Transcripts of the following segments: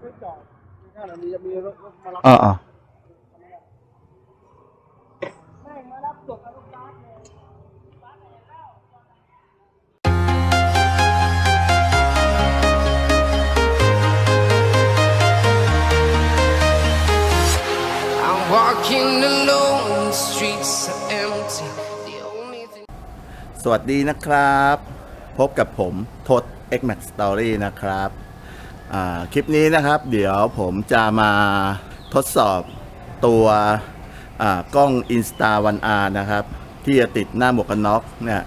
ไม่จอดนั่นมีจะมีรถมารับอ่าอ่าแม่งมารับจบแล้วก็ร้านเลย I'm walking alone, the streets are empty. The only thing สวัสดีนะครับ พบกับผมทศ X Max Story นะครับ คลิปนี้นะครับ เดี๋ยวผมจะมาทดสอบตัวกล้อง Insta 1 R นะครับ ที่จะติดหน้าหมวกกันน็อกเนี่ย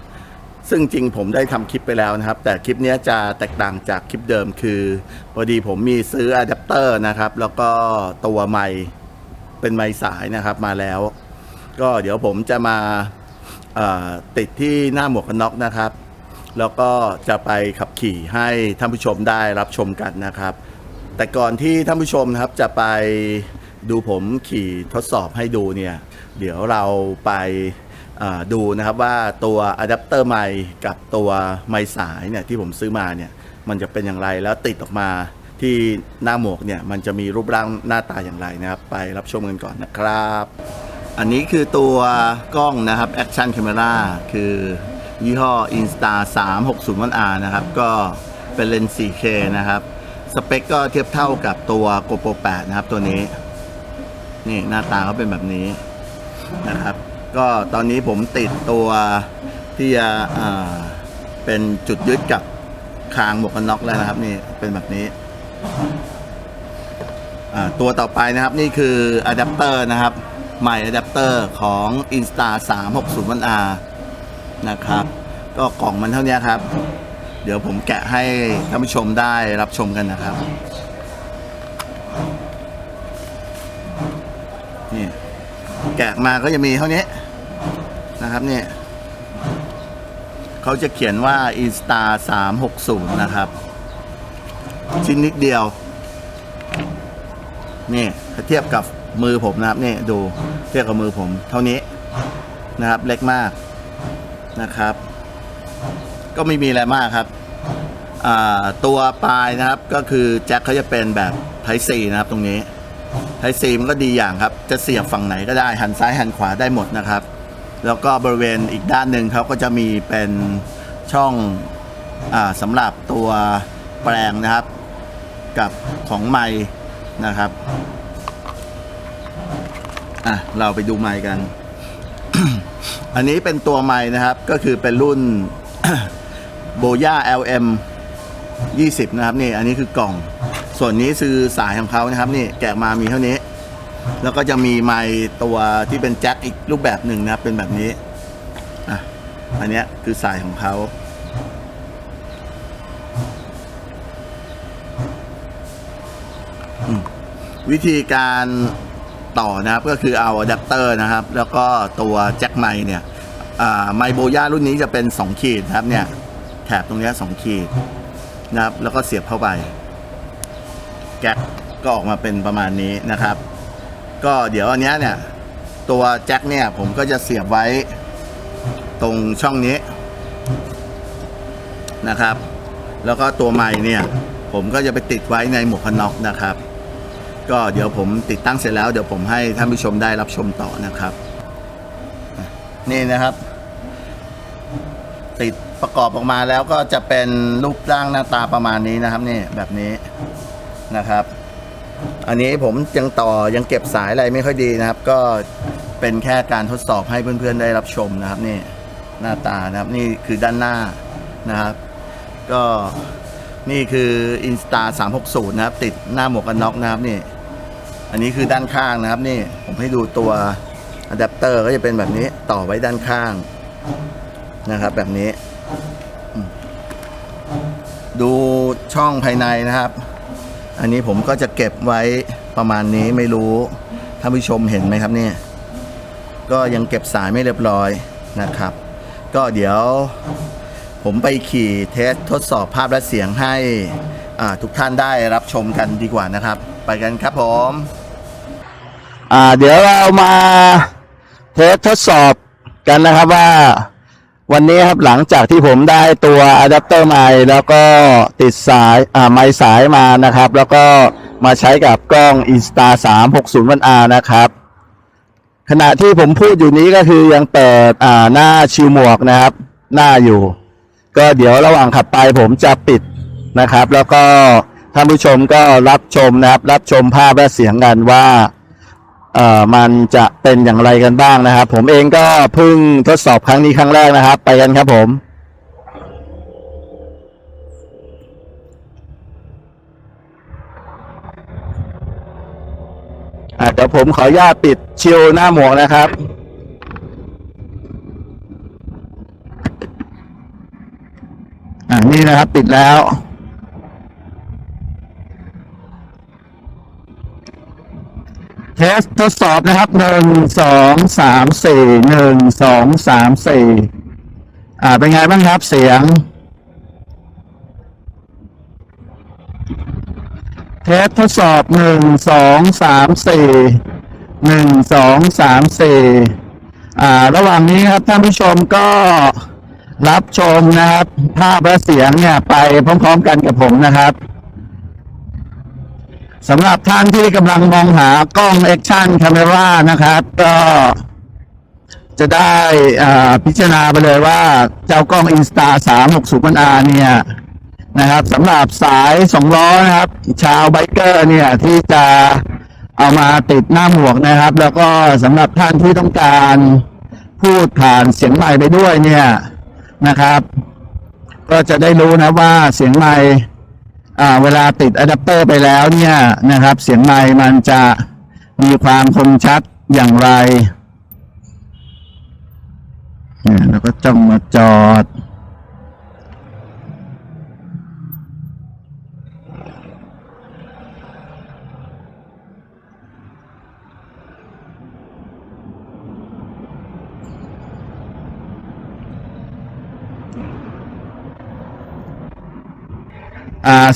ซึ่งจริงผมได้ทำคลิปไปแล้วนะครับ แต่คลิปนี้จะแตกต่างจากคลิปเดิมคือพอดีผมมีซื้ออะแดปเตอร์นะครับ แล้วก็ตัวไมเป็นไมค์สายนะครับมาแล้ว ก็เดี๋ยวผมจะมาติดที่หน้าหมวกกันน็อกนะครับ แล้วก็จะไปขับขี่ให้ท่านผู้ชมได้รับชมกันนะครับ แต่ก่อนที่ท่านผู้ชมนะครับจะไปดูผมขี่ทดสอบให้ดูเนี่ย เดี๋ยวเราไปดูนะครับว่าตัวอะแดปเตอร์ไมค์กับตัวไมค์สายเนี่ยที่ผมซื้อมาเนี่ยมันจะเป็นอย่างไรแล้วติดออกมาที่หน้าหมวกเนี่ยมันจะมีรูปร่างหน้าตาอย่างไรนะครับ ไปรับชมกันก่อนนะครับ อันนี้คือตัวกล้องนะครับ Action Camera คือ ยี่ห้อ Insta 360 R นะครับ ก็เป็นเลนส์ 4K นะครับ สเปคก็เทียบเท่ากับตัว GoPro 8 นะครับตัวนี้ นี่หน้าตาเขาเป็นแบบนี้นะครับ ก็ตอนนี้ผมติดตัวที่จะเป็นจุดยึดกับคางหมวกกันน็อกแล้วนะครับ นี่เป็นแบบนี้ ตัวต่อไปนะครับนี่คืออะแดปเตอร์นะครับ ใหม่อะแดปเตอร์ของ Insta 360 1 R นะครับ ก็กล่องมันเท่านี้ครับ เดี๋ยวผมแกะให้ท่านผู้ชมได้รับชมกันนะครับนี่แกะมาก็จะมีเท่านี้นะครับนี่เขาจะเขียนว่า Insta 360 นะครับ ชิ้นนิดเดียว นี่ถ้าเทียบกับมือผมนะครับ นี่ดูเทียบกับมือผม เท่านี้นะครับ เล็กมาก นะครับ ก็ไม่มีอะไรมากครับตัวปลายนะครับก็คือแจ็คเขาจะเป็นแบบไทซีนะครับตรงนี้ไทซีมันก็ดีอย่างครับ จะเสียบฝั่งไหนก็ได้หันซ้ายหันขวาได้หมดนะครับ แล้วก็บริเวณอีกด้านหนึ่งเขาก็จะมีเป็นช่องอสำหรับตัวแปลงนะครับ กับของไม้นะครับอะเราไปดูไม้กัน อันนี้เป็นตัวไม้นะครับก็คือเป็นรุ่นโบย่า LM 20 นะครับนี่อันนี้คือกล่อง ส่วนนี้คือสายของเขานะครับนี่แกะมามีเท่านี้ แล้วก็จะมีไม้ตัวที่เป็นแจ็คอีกรูปแบบหนึ่งนะครับเป็นแบบนี้อะอันนี้คือสายของเขาวิธีการ ต่อนะครับก็คือเอาอะแดปเตอร์นะครับ แล้วก็ตัวแจ็คไมเนี่ยไมโบย่ารุ่นนี้จะเป็น 2 ขีดนะครับเนี่ยแถบตรงนี้2ขีดนะครับ แล้วก็เสียบเข้าไป แก๊กก็ออกมาเป็นประมาณนี้นะครับ ก็เดี๋ยวอันนี้เนี่ย ตัวแจ็คเนี่ยผมก็จะเสียบไว้ตรงช่องนี้นะครับ แล้วก็ตัวไมค์เนี่ย ผมก็จะไปติดไว้ในหมวกกันน็อกนะครับ ก็เดี๋ยวผมติดตั้งเสร็จแล้วเดี๋ยวผมให้ท่านผู้ชมได้รับชมต่อนะครับ นี่นะครับ ติดประกอบออกมาแล้วก็จะเป็นรูปร่างหน้าตาประมาณนี้นะครับนี่แบบนี้นะครับ อันนี้ผมยังต่อยังเก็บสายอะไรไม่ค่อยดีนะครับ ก็เป็นแค่การทดสอบให้เพื่อนๆได้รับชมนะครับนี่หน้าตานะครับนี่คือด้านหน้านะครับ ก็นี่คือ Insta 360 นะครับ ติดหน้าหมวกกันน็อกนะครับนี่ อันนี้คือด้านข้างนะครับนี่ผมให้ดูตัวอะแดปเตอร์ก็จะเป็นแบบนี้ต่อไว้ด้านข้างนะครับแบบนี้ ดูช่องภายในนะครับ อันนี้ผมก็จะเก็บไว้ประมาณนี้ไม่รู้ท่านผู้ชมเห็นไหมครับเนี่ยก็ยังเก็บสายไม่เรียบร้อยนะครับ ก็เดี๋ยวผมไปขี่เทสทดสอบภาพและเสียงให้ทุกท่านได้รับชมกันดีกว่านะครับ ไปกันครับผม อ่า เดี๋ยวเรามาเทสทดสอบกันนะครับว่าวันนี้ครับหลังจากที่ผมได้ตัวอะแดปเตอร์ไมค์แล้วก็ติดสายอ่าไมค์สายมานะครับ แล้วก็มาใช้กับกล้อง Insta 360 1 R นะครับ ขณะที่ผมพูดอยู่นี้ก็คือยังเปิดอ่าหน้าชิวหมวกนะครับ หน้าอยู่ ก็เดี๋ยวระหว่างขับไปผมจะปิดนะครับ แล้วก็ท่านผู้ชมก็รับชมนะครับ รับชมภาพและเสียงกันว่า เอ่อมันจะเป็นอย่างไรกันบ้างนะครับ ผมเองก็เพิ่งทดสอบครั้งนี้ครั้งแรกนะครับ ไปกันครับผมอะเดี๋ยวผมขออนุญาตปิดชิลหน้าหมวกนะครับอ่านี่นะครับปิดแล้ว เทสทดสอบนะครับหนึ่งสองสามสี่หนึ่งสองสามสี่อ่าเป็นไงบ้างครับเสียง เทสทดสอบหนึ่งสองสามสี่หนึ่งสองสามสี่อ่า ระหว่างนี้ครับท่านผู้ชมก็รับชมนะครับ ภาพและเสียงเนี่ยไปพร้อมๆกันกับผมนะครับ สำหรับท่านที่กำลังมองหากล้อง Action Camera นะครับ ก็จะได้อ่าพิจารณาไปเลยว่าเจ้ากล้อง Insta 360 R เนี่ยนะครับสำหรับสายสองล้อนะครับ ชาวไบเกอร์เนี่ยที่จะเอามาติดหน้าหมวกนะครับ แล้วก็สำหรับท่านที่ต้องการพูดผ่านเสียงไมค์ไปด้วยเนี่ยนะครับ ก็จะได้รู้นะว่าเสียงไมค์ อ่าเวลาติดอะแดปเตอร์ไปแล้วเนี่ยนะครับ เสียงไมค์มันจะมีความคมชัดอย่างไรเนี่ยแล้วก็จ้องมาจอด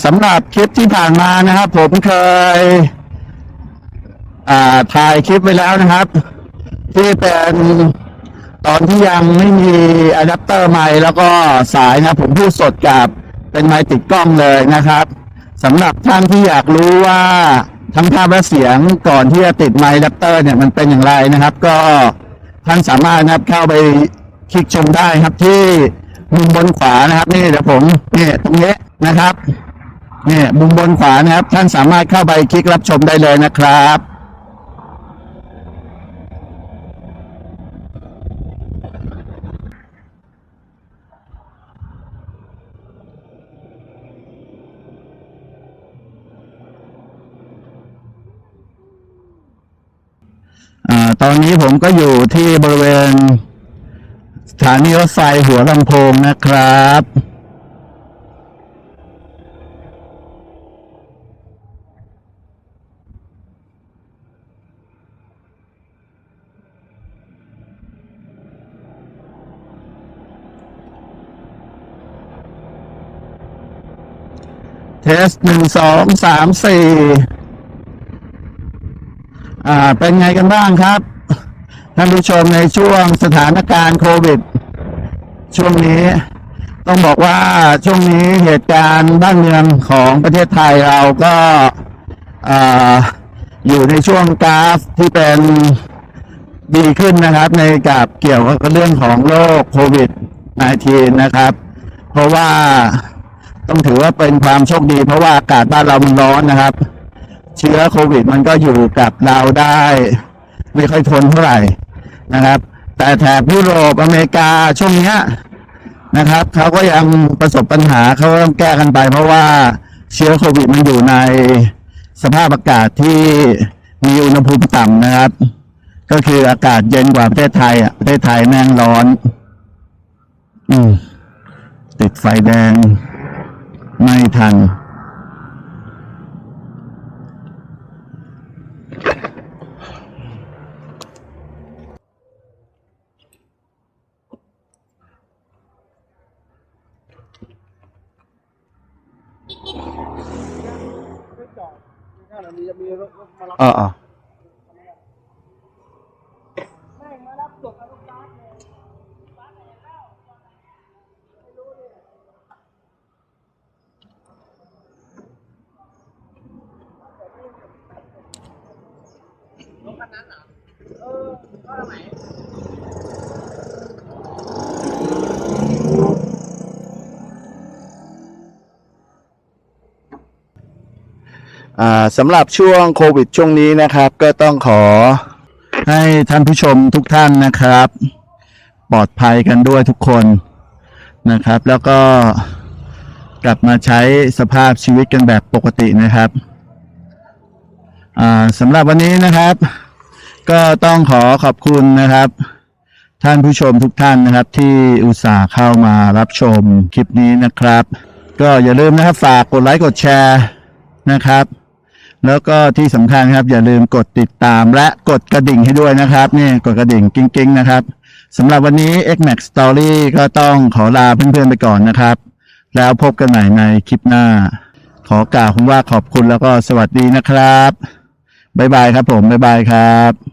สำหรับคลิปที่ผ่านมานะครับ ผมเคยถ่ายคลิปไว้แล้วนะครับ ที่เป็นตอนที่ยังไม่มีอะแดปเตอร์ไมค์แล้วก็สายนะ ผมพูดสดกับเป็นไมค์ติดกล้องเลยนะครับสำหรับท่านที่อยากรู้ว่าทั้งภาพและเสียงก่อนที่จะติดไมค์อะแดปเตอร์เนี่ยมันเป็นอย่างไรนะครับ ก็ท่านสามารถนะครับเข้าไปคลิกชมได้ครับที่มุมบนขวานะครับ นี่เดี๋ยวผมนี่ตรงนี้ นะครับเนี่ยมุมบนขวานะครับ ท่านสามารถเข้าไปคลิกรับชมได้เลยนะครับตอนนี้ผมก็อยู่ที่บริเวณสถานีรถไฟหัวลำโพงนะครับ เทสหนึ่งสองสามสี่อ่า เป็นไงกันบ้างครับ ท่านผู้ชมในช่วงสถานการณ์โควิด ช่วงนี้ต้องบอกว่าช่วงนี้เหตุการณ์บ้านเมืองของประเทศไทยเราก็อ่าอยู่ในช่วงกราฟที่เป็นดีขึ้นนะครับ ในกับเกี่ยวกับเรื่องของโรคโควิด -19 นะครับ เพราะว่า ต้องถือว่าเป็นความโชคดี เพราะว่าอากาศบ้านเรามันร้อนนะครับ เชื้อโควิดมันก็อยู่กับเราได้ ไม่ค่อยทนเท่าไหร่นะครับ แต่แถบยุโรปอเมริกาช่วงเนี้ยนะครับเขาก็ยังประสบปัญหาเขาก็ต้องแก้กันไป เพราะว่าเชื้อโควิดมันอยู่ในสภาพอากาศที่มีอุณหภูมิต่ำนะครับ ก็คืออากาศเย็นกว่าประเทศไทยอะประเทศไทยแม่งร้อน อืมติดไฟแดง ไม่ทันไม่จอดข้างหลังนี้จะมีรถรถมารับ อ๋ออ๋อ แม่งมารับส่งอนุบาลเลย คันนั้นเหรอ เออก็ทำไมสำหรับช่วงโควิดช่วงนี้นะครับ ก็ต้องขอให้ท่านผู้ชมทุกท่านนะครับ ปลอดภัยกันด้วยทุกคนนะครับ แล้วก็กลับมาใช้สภาพชีวิตกันแบบปกตินะครับสำหรับวันนี้นะครับ ก็ต้องขอขอบคุณนะครับ ท่านผู้ชมทุกท่านนะครับ ที่อุตส่าห์เข้ามารับชมคลิปนี้นะครับ ก็อย่าลืมนะครับฝากกดไลค์กดแชร์นะครับ แล้วก็ที่สำคัญครับ อย่าลืมกดติดตามและกดกระดิ่งให้ด้วยนะครับ นี่กดกระดิ่งกิ้งๆนะครับสำหรับวันนี้ XMAX Story ก็ต้องขอลาเพื่อนๆไปก่อนนะครับ แล้วพบกันใหม่ในคลิปหน้า ขอกล่าวคำว่าขอบคุณแล้วก็สวัสดีนะครับ บ๊ายบายครับผม บ๊ายบายครับ